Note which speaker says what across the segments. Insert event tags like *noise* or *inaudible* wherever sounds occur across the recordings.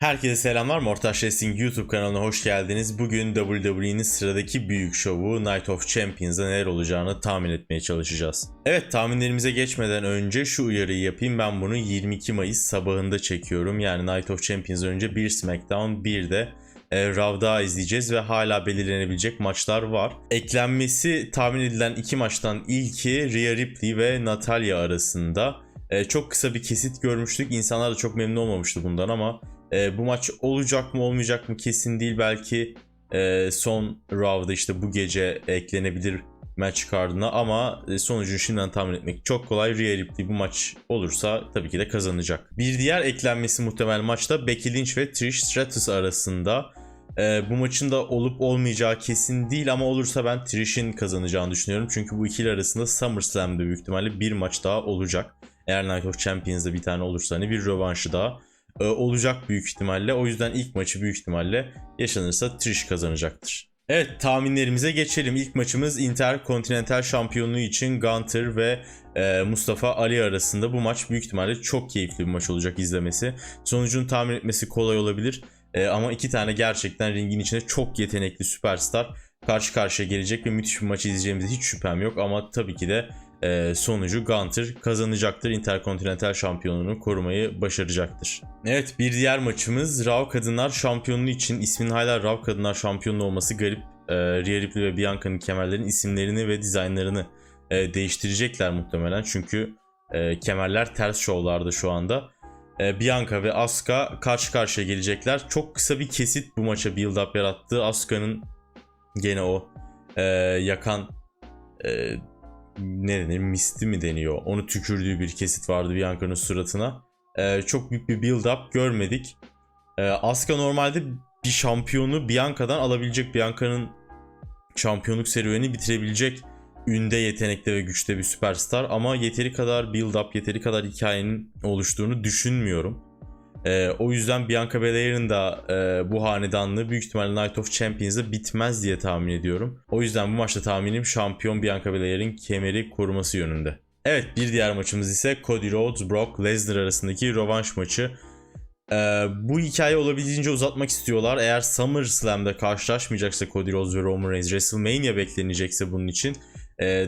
Speaker 1: Herkese selamlar. Mortaş Wrestling YouTube kanalına hoş geldiniz. Bugün WWE'nin sıradaki büyük şovu Night of Champions'da neler olacağını tahmin etmeye çalışacağız. Evet tahminlerimize geçmeden önce şu uyarıyı yapayım. Ben bunu 22 Mayıs sabahında çekiyorum. Yani Night of Champions önce bir SmackDown bir de e, Raw daha izleyeceğiz ve hala belirlenebilecek maçlar var. Eklenmesi tahmin edilen iki maçtan ilki Rhea Ripley ve Natalya arasında. E, çok kısa bir kesit görmüştük. İnsanlar da çok memnun olmamıştı bundan ama e, bu maç olacak mı olmayacak mı kesin değil. Belki e, son Raw'da işte bu gece eklenebilir maç cardına ama e, sonucunu şimdiden tahmin etmek çok kolay. Rhea Ripley bu maç olursa tabii ki de kazanacak. Bir diğer eklenmesi muhtemel maçta Becky Lynch ve Trish Stratus arasında. Ee, bu maçın da olup olmayacağı kesin değil ama olursa ben Trish'in kazanacağını düşünüyorum. Çünkü bu ikili arasında SummerSlam'da büyük ihtimalle bir maç daha olacak. Eğer Night of Champions'da bir tane olursa hani bir rövanşı daha e, olacak büyük ihtimalle. O yüzden ilk maçı büyük ihtimalle yaşanırsa Trish kazanacaktır. Evet tahminlerimize geçelim. İlk maçımız Interkontinental Şampiyonluğu için Gunter ve e, Mustafa Ali arasında. Bu maç büyük ihtimalle çok keyifli bir maç olacak izlemesi. Sonucunu tahmin etmesi kolay olabilir. E, ama iki tane gerçekten ringin içinde çok yetenekli süperstar karşı karşıya gelecek ve müthiş bir maç izleyeceğimize hiç şüphem yok. Ama tabii ki de e, sonucu Gunter kazanacaktır. Interkontinental şampiyonluğunu korumayı başaracaktır. Evet bir diğer maçımız Raw Kadınlar Şampiyonluğu için isminin hala Raw Kadınlar Şampiyonluğu olması garip. E, Rhea Ripley ve Bianca'nın kemerlerin isimlerini ve dizaynlarını e, değiştirecekler muhtemelen. Çünkü e, kemerler ters şovlarda şu anda. E, Bianca ve Asuka karşı karşıya gelecekler. Çok kısa bir kesit bu maça build up yarattı. Asuka'nın gene o e, yakan e, ne denir misti mi deniyor onu tükürdüğü bir kesit vardı Bianca'nın suratına. Ee, çok büyük bir build up görmedik. Ee, Asuka normalde bir şampiyonu Bianca'dan alabilecek Bianca'nın şampiyonluk serüveni bitirebilecek ünde, yetenekte ve güçte bir süperstar ama yeteri kadar build up, yeteri kadar hikayenin oluştuğunu düşünmüyorum. Ee, o yüzden Bianca Belair'in da e, bu hanedanlığı büyük ihtimalle Night of Champions'da bitmez diye tahmin ediyorum. O yüzden bu maçta tahminim şampiyon Bianca Belair'in kemeri koruması yönünde. Evet bir diğer maçımız ise Cody Rhodes, Brock Lesnar arasındaki rövanş maçı. Ee, bu hikaye olabildiğince uzatmak istiyorlar. Eğer SummerSlam'da karşılaşmayacaksa Cody Rhodes ve Roman Reigns, WrestleMania beklenecekse bunun için e,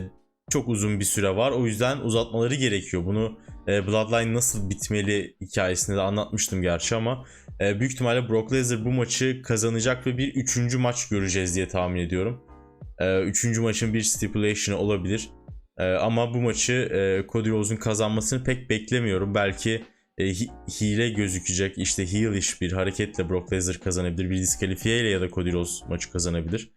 Speaker 1: çok uzun bir süre var. O yüzden uzatmaları gerekiyor. Bunu e, Bloodline nasıl bitmeli hikayesinde de anlatmıştım gerçi ama e, büyük ihtimalle Brock Lesnar bu maçı kazanacak ve bir üçüncü maç göreceğiz diye tahmin ediyorum. E, üçüncü maçın bir stipulation'ı olabilir. Ama bu maçı Cody Rhodes'un kazanmasını pek beklemiyorum. Belki e, hile gözükecek işte heelish bir hareketle Brock Lesnar kazanabilir. Bir diskalifiye ile ya da Cody Rhodes maçı kazanabilir.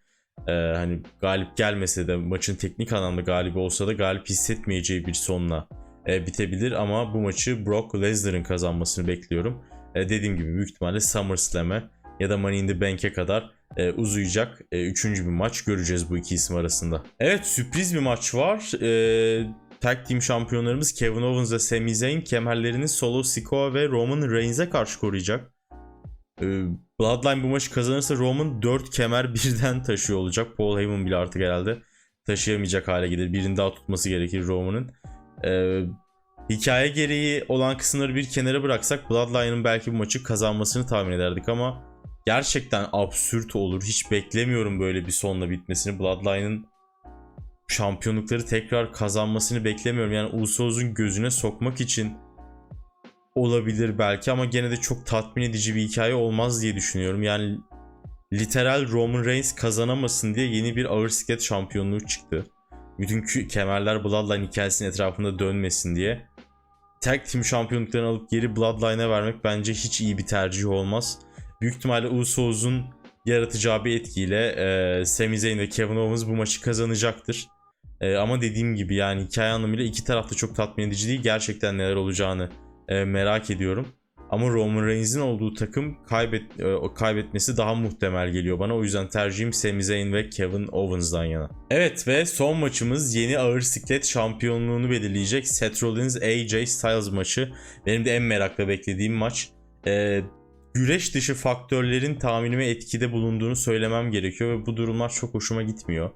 Speaker 1: Hani galip gelmese de maçın teknik anlamda galibi olsa da galip hissetmeyeceği bir sonla e, bitebilir ama bu maçı Brock Lesnar'ın kazanmasını bekliyorum. E, dediğim gibi büyük ihtimalle SummerSlam'e ya da Money in the Bank'e kadar e, uzayacak e, üçüncü bir maç göreceğiz bu iki isim arasında. Evet sürpriz bir maç var. E, Tag Team şampiyonlarımız Kevin Owens ve Sami Zayn kemerlerini Solo Sikoa ve Roman Reigns'e karşı koruyacak. E, Bloodline bu maçı kazanırsa Roman 4 kemer *laughs* birden taşıyor olacak. Paul Heyman bile artık herhalde taşıyamayacak hale gelir. Birini daha tutması gerekir Roman'ın. Ee, hikaye gereği olan kısımları bir kenara bıraksak Bloodline'ın belki bu maçı kazanmasını tahmin ederdik ama gerçekten absürt olur. Hiç beklemiyorum böyle bir sonla bitmesini. Bloodline'ın şampiyonlukları tekrar kazanmasını beklemiyorum. Yani Usos''un gözüne sokmak için olabilir belki ama gene de çok tatmin edici bir hikaye olmaz diye düşünüyorum. Yani literal Roman Reigns kazanamasın diye yeni bir ağır siklet şampiyonluğu çıktı. Bütün kemerler Bloodline hikayesinin etrafında dönmesin diye. Tag Team şampiyonluklarını alıp geri Bloodline'a vermek bence hiç iyi bir tercih olmaz. Büyük ihtimalle Uso's'un yaratacağı bir etkiyle e, Sami Zayn ve Kevin Owens bu maçı kazanacaktır. E, ama dediğim gibi yani hikaye anlamıyla iki tarafta çok tatmin edici değil. Gerçekten neler olacağını e, merak ediyorum. Ama Roman Reigns'in olduğu takım kaybet e, kaybetmesi daha muhtemel geliyor bana. O yüzden tercihim Sami Zayn ve Kevin Owens'dan yana. Evet ve son maçımız yeni ağır siklet şampiyonluğunu belirleyecek Seth Rollins AJ Styles maçı. Benim de en merakla beklediğim maç. Ee, güreş dışı faktörlerin tahminime etkide bulunduğunu söylemem gerekiyor ve bu durumlar çok hoşuma gitmiyor.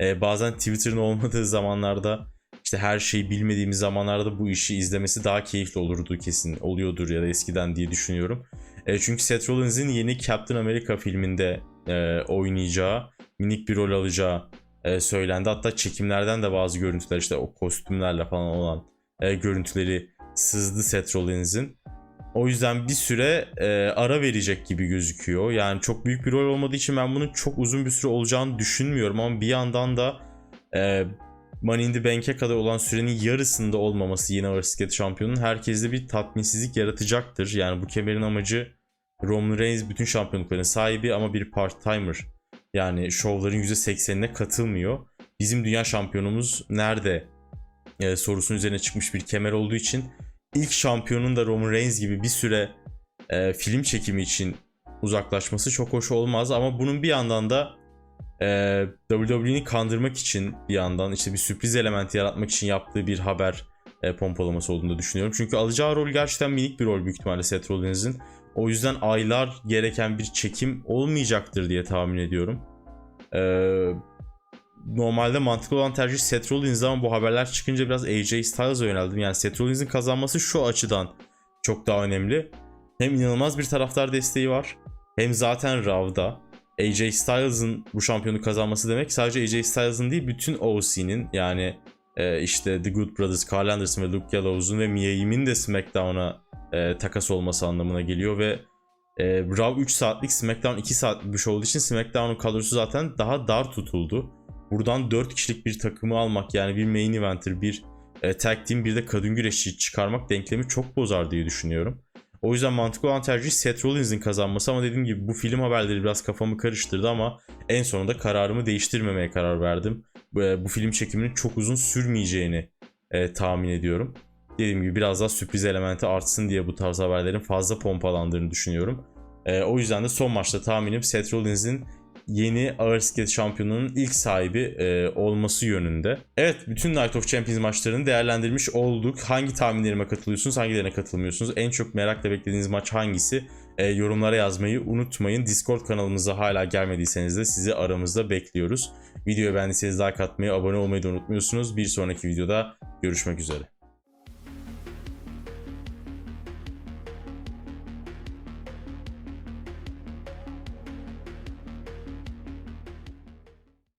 Speaker 1: Ee, bazen Twitter'ın olmadığı zamanlarda işte her şeyi bilmediğimiz zamanlarda bu işi izlemesi daha keyifli olurdu kesin. Oluyordur ya da eskiden diye düşünüyorum. E, çünkü Seth Rollins'in yeni Captain America filminde e, oynayacağı, minik bir rol alacağı e, söylendi. Hatta çekimlerden de bazı görüntüler işte o kostümlerle falan olan e, görüntüleri sızdı Seth Rollins'in. O yüzden bir süre e, ara verecek gibi gözüküyor. Yani çok büyük bir rol olmadığı için ben bunun çok uzun bir süre olacağını düşünmüyorum ama bir yandan da e, Money in the Bank'e kadar olan sürenin yarısında olmaması yine ağır bisiklet şampiyonunun herkeste bir tatminsizlik yaratacaktır. Yani bu kemerin amacı Roman Reigns bütün şampiyonlukların sahibi ama bir part-timer. Yani şovların %80'ine katılmıyor. Bizim dünya şampiyonumuz nerede e, sorusunun üzerine çıkmış bir kemer olduğu için ilk şampiyonun da Roman Reigns gibi bir süre e, film çekimi için uzaklaşması çok hoş olmaz ama bunun bir yandan da e, WWE'ni kandırmak için bir yandan işte bir sürpriz elementi yaratmak için yaptığı bir haber e, pompalaması olduğunu düşünüyorum. Çünkü alacağı rol gerçekten minik bir rol büyük ihtimalle Seth Rollins'in. O yüzden aylar gereken bir çekim olmayacaktır diye tahmin ediyorum. Ee, normalde mantıklı olan tercih Seth Rollins ama bu haberler çıkınca biraz AJ Styles'a yöneldim. Yani Seth Rollins'in kazanması şu açıdan çok daha önemli. Hem inanılmaz bir taraftar desteği var. Hem zaten Raw'da. AJ Styles'ın bu şampiyonu kazanması demek sadece AJ Styles'ın değil bütün OC'nin yani e, işte The Good Brothers, Carl Anderson ve Luke Gallows'un ve Mia Yim'in de SmackDown'a e, takas olması anlamına geliyor ve e, Raw 3 saatlik SmackDown 2 saatlik bir olduğu için SmackDown'un kadrosu zaten daha dar tutuldu. Buradan 4 kişilik bir takımı almak yani bir main eventer, bir e, tag team bir de kadın güreşçi çıkarmak denklemi çok bozar diye düşünüyorum. O yüzden mantıklı olan tercih Seth Rollins'in kazanması ama dediğim gibi bu film haberleri biraz kafamı karıştırdı ama en sonunda kararımı değiştirmemeye karar verdim. Bu, bu film çekiminin çok uzun sürmeyeceğini e, tahmin ediyorum. Dediğim gibi biraz daha sürpriz elementi artsın diye bu tarz haberlerin fazla pompalandığını düşünüyorum. E, o yüzden de son maçta tahminim Seth Rollins'in yeni ağır bisiklet şampiyonunun ilk sahibi e, olması yönünde. Evet bütün Night of Champions maçlarını değerlendirmiş olduk. Hangi tahminlerime katılıyorsunuz, hangilerine katılmıyorsunuz? En çok merakla beklediğiniz maç hangisi? E, yorumlara yazmayı unutmayın. Discord kanalımıza hala gelmediyseniz de sizi aramızda bekliyoruz. Videoyu beğendiyseniz like atmayı, abone olmayı da unutmuyorsunuz. Bir sonraki videoda görüşmek üzere.